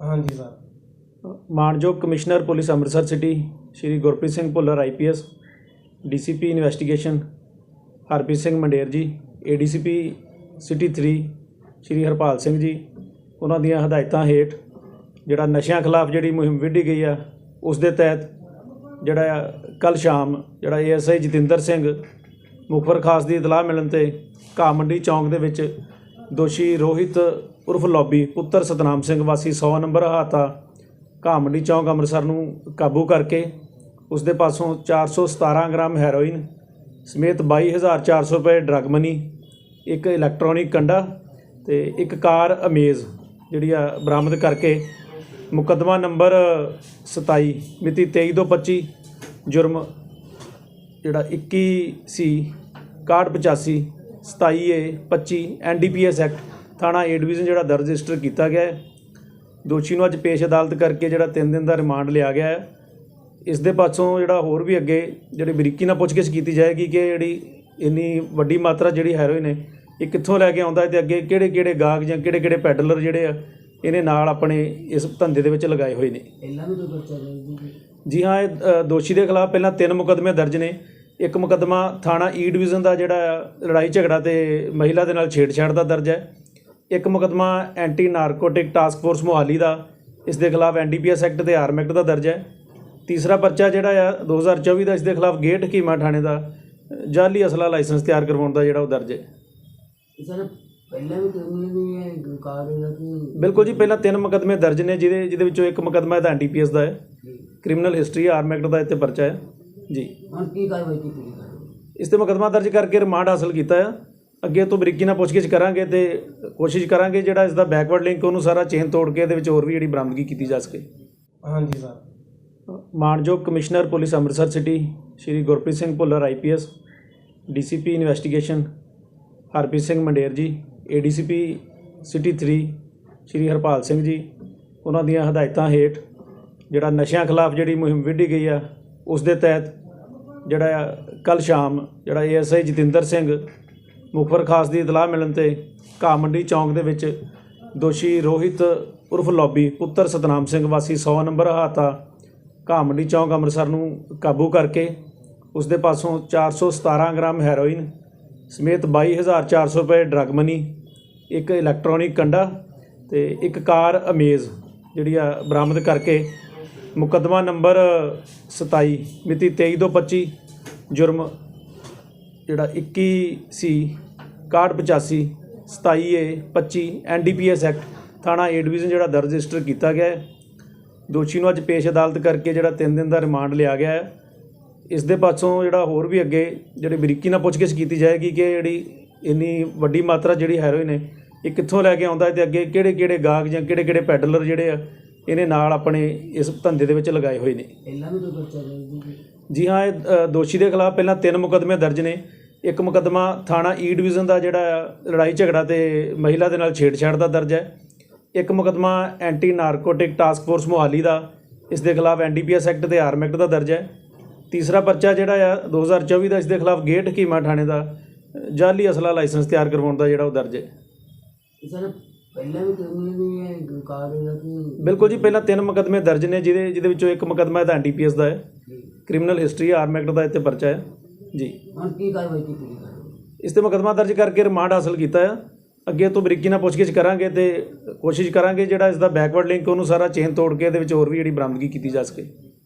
ਹਾਂਜੀ ਸਰ। ਮਾਨਯੋਗ commissioner police Amritsar city, Shri Gurpreet Singh Bhullar IPS DCP investigation, Harpreet Singh Mander ji ADCP city 3 Shri Harpal Singh ji, ਉਹਨਾਂ ਦੀਆਂ ਹਦਾਇਤਾਂ ਹੇਠ ਜਿਹੜਾ ਨਸ਼ਿਆਂ ਖਿਲਾਫ ਜਿਹੜੀ ਮੁਹਿੰਮ ਵਿੱਢੀ ਗਈ ਆ, ਉਸ ਦੇ ਤਹਿਤ ਜਿਹੜਾ ਕੱਲ ਸ਼ਾਮ ਜਿਹੜਾ ਏਐਸਆਈ ਜਤਿੰਦਰ ਸਿੰਘ ਮੁਖਬਰ ਖਾਸ ਦੀ ਇਤਲਾਹ ਮਿਲਣ ਤੇ ਘਾਹ ਮੰਡੀ ਚੌਂਕ ਦੇ ਵਿੱਚ ਦੋਸ਼ੀ ਰੋਹਿਤ ਉਰਫ ਲੌਬੀ, ਪੁੱਤਰ ਸਤਨਾਮ ਸਿੰਘ ਵਾਸੀ 100 ਨੰਬਰ ਹਾਤਾ ਘਾਹ ਚੌਂਕ ਅੰਮ੍ਰਿਤਸਰ ਨੂੰ ਕਾਬੂ ਕਰਕੇ ਉਸ ਦੇ ਪਾਸੋਂ 417 ਗ੍ਰਾਮ ਹੈਰੋਇਨ ਸਮੇਤ 22400 ਰੁਪਏ ਡਰੱਗ ਮਨੀ, ਇੱਕ ਇਲੈਕਟ੍ਰੋਨਿਕ ਕੰਡਾ ਤੇ ਇੱਕ ਕਾਰ ਅਮੇਜ਼, ਜਿਹੜੀ ਆ ਬਰਾਮਦ ਕਰਕੇ ਮੁਕੱਦਮਾ ਨੰਬਰ 27 ਮਿਤੀ 23 ਤੋਂ 25 ਜੁਰਮ ਜਿਹੜਾ 21 ਸੀ 6185 27 ਏ 25 ਐਨਡੀਪੀਐਸ ਐਕਟ ਥਾਣਾ ਏ ਡਿਵੀਜ਼ਨ ਜਿਹੜਾ ਦਰਜ ਰਜਿਸਟਰ ਕੀਤਾ ਗਿਆ ਹੈ। ਦੋਸ਼ੀ ਨੂੰ ਅੱਜ ਪੇਸ਼ ਅਦਾਲਤ ਕਰਕੇ ਜਿਹੜਾ 3 ਦਿਨ ਦਾ ਰਿਮਾਂਡ ਲਿਆ ਗਿਆ ਹੈ। ਇਸ ਦੇ ਪਾਸੋਂ ਜਿਹੜਾ ਹੋਰ ਵੀ ਅੱਗੇ ਜਿਹੜੀ ਬਰੀਕੀ ਨਾਲ ਪੁੱਛਗਿੱਛ ਕੀਤੀ ਜਾਏਗੀ ਕਿ ਜਿਹੜੀ ਇੰਨੀ ਵੱਡੀ ਮਾਤਰਾ ਜਿਹੜੀ ਹੈਰੋਇਨ ਹੈ ਇਹ ਕਿੱਥੋਂ ਲੈ ਕੇ ਆਉਂਦਾ ਹੈ ਤੇ ਅੱਗੇ ਕਿਹੜੇ ਕਿਹੜੇ ਗਾਹਕ ਜਾਂ ਕਿਹੜੇ ਕਿਹੜੇ ਪੈਡਲਰ ਜਿਹੜੇ ਆ ਇਹਨੇ ਨਾਲ ਆਪਣੇ ਇਸ ਧੰਦੇ ਦੇ ਵਿੱਚ ਲਗਾਏ ਹੋਏ ਨੇ। ਬੱਚਾ ਜੀ। ਹਾਂ ਇਹ ਦੋਸ਼ੀ ਦੇ ਖਿਲਾਫ ਪਹਿਲਾਂ ਤਿੰਨ ਮੁਕੱਦਮੇ ਦਰਜ ਨੇ। ਇੱਕ ਮੁਕੱਦਮਾ ਥਾਣਾ ਈ ਡਿਵੀਜ਼ਨ ਦਾ ਜਿਹੜਾ ਲੜਾਈ ਝਗੜਾ ਤੇ ਮਹਿਲਾ ਦੇ ਨਾਲ ਛੇੜਛਾੜ ਦਾ ਦਰਜ ਹੈ। ਇੱਕ ਮੁਕੱਦਮਾ anti narcotic task force Mohali ਦਾ ਇਸ ਦੇ ਖਿਲਾਫ ਐਨਡੀਪੀਐਸ ਐਕਟ ਤੇ ਆਰਮ ਐਕਟ ਦਾ ਦਰਜ ਹੈ। ਤੀਸਰਾ ਪਰਚਾ ਜਿਹੜਾ ਆ 2024 ਦਾ ਇਸ ਦੇ ਖਿਲਾਫ ਗੇਟ ਹਕੀਮਾ ਥਾਣੇ ਦਾ ਅ, ਜਾਅਲੀ ਅਸਲਾ ਲਾਇਸੈਂਸ ਤਿਆਰ ਕਰਵਾਉਣ ਦਾ ਜਿਹੜਾ ਉਹ ਦਰਜ ਹੈ। ਸਰ ਪਹਿਲਾਂ ਵੀ ਵੀ ਹੈ ਬਿਲਕੁਲ ਜੀ ਪਹਿਲਾਂ ਤਿੰਨ ਮੁਕੱਦਮੇ ਦਰਜ ਨੇ ਜਿਹਦੇ ਜਿਹਦੇ ਵਿੱਚੋਂ ਇੱਕ ਮੁਕੱਦਮਾ ਇਹਦਾ ਐਨਡੀਪੀਐਸ ਦਾ ਹੈ। ਕ੍ਰਿਮੀਨਲ ਹਿਸਟਰੀ ਆਰਮ ਐਕਟ ਦਾ ਇੱਥੇ ਪਰਚਾ ਹੈ। ਜੀ। ਹੁਣ ਕੀ ਕਾਰਵਾਈ ਕੀਤੀ ਇਸ ਤੇ ਮੁਕੱਦਮਾ ਦਰਜ ਕਰਕੇ ਰਿਮਾਂਡ ਹਾਸਲ ਕੀਤਾ ਆ। ਅੱਗੇ ਤੋਂ ਬਰੀਕੀ ਨਾਲ ਪੁੱਛਗਿੱਛ ਕਰਾਂਗੇ ਤੇ ਕੋਸ਼ਿਸ਼ ਕਰਾਂਗੇ ਜਿਹੜਾ ਇਸ ਦਾ ਬੈਕਵਰਡ ਲਿੰਕ ਉਹਨੂੰ ਸਾਰਾ ਚੇਨ ਤੋੜ ਕੇ ਇਹਦੇ ਵਿੱਚ ਹੋਰ ਵੀ ਜਿਹੜੀ ਬਰਾਮਦਗੀ ਕੀਤੀ ਜਾ ਸਕੇ। ਹਾਂਜੀ ਸਰ ਮਾਨਯੋਗ commissioner police Amritsar city Shri Gurpreet Singh Bhullar IPS DCP investigation Harpreet Singh Mander ji ADCP city 3 Shri Harpal Singh ji ਉਹਨਾਂ ਦੀਆਂ ਹਦਾਇਤਾਂ ਹੇਠ ਜਿਹੜਾ ਨਸ਼ਿਆਂ ਖਿਲਾਫ ਜਿਹੜੀ ਮੁਹਿੰਮ ਵਿੱਢੀ ਗਈ ਆ ਉਸ ਦੇ ਤਹਿਤ ਜਿਹੜਾ ਕੱਲ ਸ਼ਾਮ ਜਿਹੜਾ ਏਐਸਆਈ ਜਤਿੰਦਰ ਸਿੰਘ ਮੁਖਬਰ ਖਾਸ ਦੀ ਇਤਲਾਹ ਮਿਲਣ ਤੇ ਘਾਹ ਮੰਡੀ ਚੌਂਕ ਦੇ ਵਿੱਚ ਦੋਸ਼ੀ ਰੋਹਿਤ ਉਰਫ ਲੌਬੀ ਪੁੱਤਰ ਸਤਨਾਮ ਸਿੰਘ ਵਾਸੀ 100 ਨੰਬਰ ਹਾਤਾ ਘਾਹ ਮੰਡੀ ਚੌਂਕ ਅੰਮ੍ਰਿਤਸਰ ਨੂੰ ਕਾਬੂ ਕਰਕੇ ਉਸ ਦੇ ਪਾਸੋਂ 417 ਗ੍ਰਾਮ ਹੈਰੋਇਨ ਸਮੇਤ 22400 ਰੁਪਏ ਡਰੱਗ ਮਨੀ ਇੱਕ ਇਲੈਕਟ੍ਰੋਨਿਕ ਕੰਡਾ ਤੇ ਇੱਕ ਕਾਰ ਅਮੇਜ਼ ਜਿਹੜੀ ਆ ਬਰਾਮਦ ਕਰਕੇ ਮੁਕੱਦਮਾ ਨੰਬਰ 27 ਮਿਤੀ 23 ਤੋਂ 25 ਜੁਰਮ ਜਿਹੜਾ 21 ਸੀ 6185 27 ਏ 25 ਐਨਡੀਪੀਐਸ ਐਕਟ ਥਾਣਾ ਏ ਡਿਵੀਜ਼ਨ ਜਿਹੜਾ ਦਰਜ ਰਜਿਸਟਰ ਕੀਤਾ ਗਿਆ ਹੈ। ਦੋਸ਼ੀ ਨੂੰ ਅੱਜ ਪੇਸ਼ ਅਦਾਲਤ ਕਰਕੇ ਜਿਹੜਾ 3 ਦਿਨ ਦਾ ਰਿਮਾਂਡ ਲਿਆ ਗਿਆ ਹੈ। ਇਸ ਦੇ ਪਾਸੋਂ ਜਿਹੜਾ ਹੋਰ ਵੀ ਅੱਗੇ ਜਿਹੜੇ ਬਰੀਕੀ ਨਾਲ ਪੁੱਛਗਿੱਛ ਕੀਤੀ ਜਾਏਗੀ ਕਿ ਜਿਹੜੀ ਇੰਨੀ ਵੱਡੀ ਮਾਤਰਾ ਜਿਹੜੀ ਹੈਰੋਇਨ ਹੈ, ਇਹ ਕਿੱਥੋਂ ਲੈ ਕੇ ਆਉਂਦਾ ਹੈ ਤੇ ਅੱਗੇ ਕਿਹੜੇ ਕਿਹੜੇ ਗਾਹਕ ਜਾਂ ਕਿਹੜੇ ਕਿਹੜੇ ਪੈਡਲਰ ਜਿਹੜੇ ਆ, ਇਹਨੇ ਨਾਲ ਆਪਣੇ ਇਸ ਧੰਦੇ ਦੇ ਵਿੱਚ ਲਗਾਏ ਹੋਏ ਨੇ। ਪਹਿਲਾਂ ਵੀ ਕੋਈ ਬੱਚਾ ਜੀ ਹਾਂ ਇਹ ਦੋਸ਼ੀ ਦੇ ਖਿਲਾਫ ਪਹਿਲਾਂ ਤਿੰਨ ਮੁਕੱਦਮੇ ਦਰਜ ਨੇ। ਇੱਕ ਮੁਕੱਦਮਾ ਥਾਣਾ ਈ ਡਿਵੀਜ਼ਨ ਦਾ ਜਿਹੜਾ ਲੜਾਈ ਝਗੜਾ ਤੇ ਮਹਿਲਾ ਦੇ ਨਾਲ ਛੇੜਛਾੜ ਦਾ ਦਰਜ ਹੈ। ਇੱਕ ਮੁਕੱਦਮਾ anti narcotic task force Mohali ਦਾ ਇਸ ਦੇ ਖਿਲਾਫ ਐਨਡੀਪੀਐਸ ਐਕਟ ਤੇ ਆਰਮ ਐਕਟ ਦਾ ਦਰਜ ਹੈ। ਤੀਸਰਾ ਪਰਚਾ ਜਿਹੜਾ ਆ 2024 ਦਾ ਇਸ ਦੇ ਖਿਲਾਫ ਗੇਟ ਹਕੀਮਾ ਥਾਣੇ ਦਾ ਅ, ਜਾਅਲੀ ਅਸਲਾ ਲਾਇਸੈਂਸ ਤਿਆਰ ਕਰਵਾਉਣ ਦਾ ਜਿਹੜਾ ਉਹ ਦਰਜ ਹੈ। ਸਰ ਪਹਿਲਾਂ ਵੀ ਕ੍ਰਿਮੀਨਲ ਵੀ ਹੈ ਕਾਰ ਦਾ ਕਿ ਬਿਲਕੁਲ ਜੀ ਪਹਿਲਾਂ ਤਿੰਨ ਮੁਕੱਦਮੇ ਦਰਜ ਨੇ ਜਿਹਦੇ ਜਿਹਦੇ ਵਿੱਚੋਂ ਇੱਕ ਮੁਕੱਦਮਾ ਇਹਦਾ ਐਨਡੀਪੀਐਸ ਦਾ ਹੈ। ਕ੍ਰਿਮੀਨਲ ਹਿਸਟਰੀ ਆਰਮ ਐਕਟ ਦਾ ਇੱਥੇ ਪਰਚਾ ਹੈ। ਜੀ। ਹੁਣ ਕੀ ਕਾਰਵਾਈ ਕੀਤੀ ਗਈ? ਇਸ ਤੇ ਮੁਕੱਦਮਾ ਦਰਜ ਕਰਕੇ ਰਿਮਾਂਡ ਹਾਸਲ ਕੀਤਾ ਆ ਅੱਗੇ ਤੋਂ ਬਰੀਕੀ ਨਾਲ ਪੁੱਛਗਿੱਛ ਕਰਾਂਗੇ ਤੇ ਕੋਸ਼ਿਸ਼ ਕਰਾਂਗੇ ਜਿਹੜਾ ਇਸ ਦਾ ਬੈਕਵਰਡ ਲਿੰਕ ਉਹਨੂੰ ਸਾਰਾ ਚੇਨ ਤੋੜ ਕੇ ਇਹਦੇ ਵਿੱਚ ਹੋਰ ਵੀ ਜਿਹੜੀ ਬਰਾਮਦਗੀ ਕੀਤੀ ਜਾ ਸਕੇ।